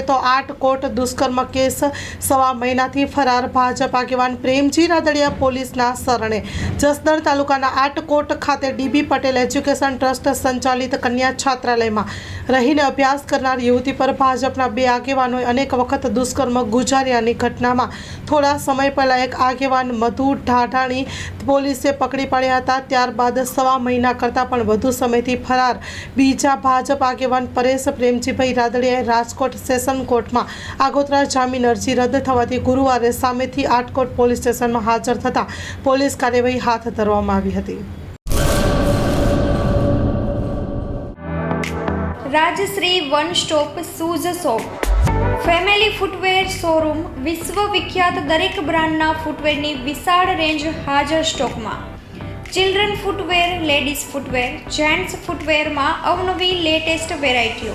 સામે તો આઠ કોટ દુષ્કર્મ કેસ સવા મહિનાથી ફરાર ભાજપ આગેવાન પ્રેમજી રાદડિયા પોલીસના શરણે. જસદણ તાલુકાના આટકોટ ખાતે ડીબી પટેલ એજ્યુકેશન ટ્રસ્ટ સંચાલિત કન્યા છાત્રાલયમાં રહીને અભ્યાસ કરનાર યુવતી પર ભાજપના બે આગેવાનોએ અનેક વખત દુષ્કર્મ ગુજાર્યાની ઘટનામાં થોડા સમય પહેલાં એક આગેવાન મધુ ઢાઢાણી પોલીસે પકડી પાડ્યા હતા. ત્યારબાદ સવા મહિના કરતાં પણ વધુ સમયથી ફરાર બીજા ભાજપ આગેવાન પરેશ પ્રેમજીભાઈ રાદડિયાએ રાજકોટ સેશન કોર્ટમાં આગોતરા જામીન અરજી રદ થવાથી ગુરુવારે સામેથી આટકોટ પોલીસ સ્ટેશનમાં હાજર થતાં પોલીસ કાર્યવાહી હાથ ધરવામાં આવી હતી. Rajshree one stop shoes shop. Family footwear showroom વિશ્વ વિખ્યાત દરેક બ્રાન્ડના ફૂટવેરની વિશાળ રેન્જ હાજર સ્ટોકમાં. Children footwear, ladies footwear, gents ફૂટવેરમાં અવનવી લેટેસ્ટ વેરાયટીઓ.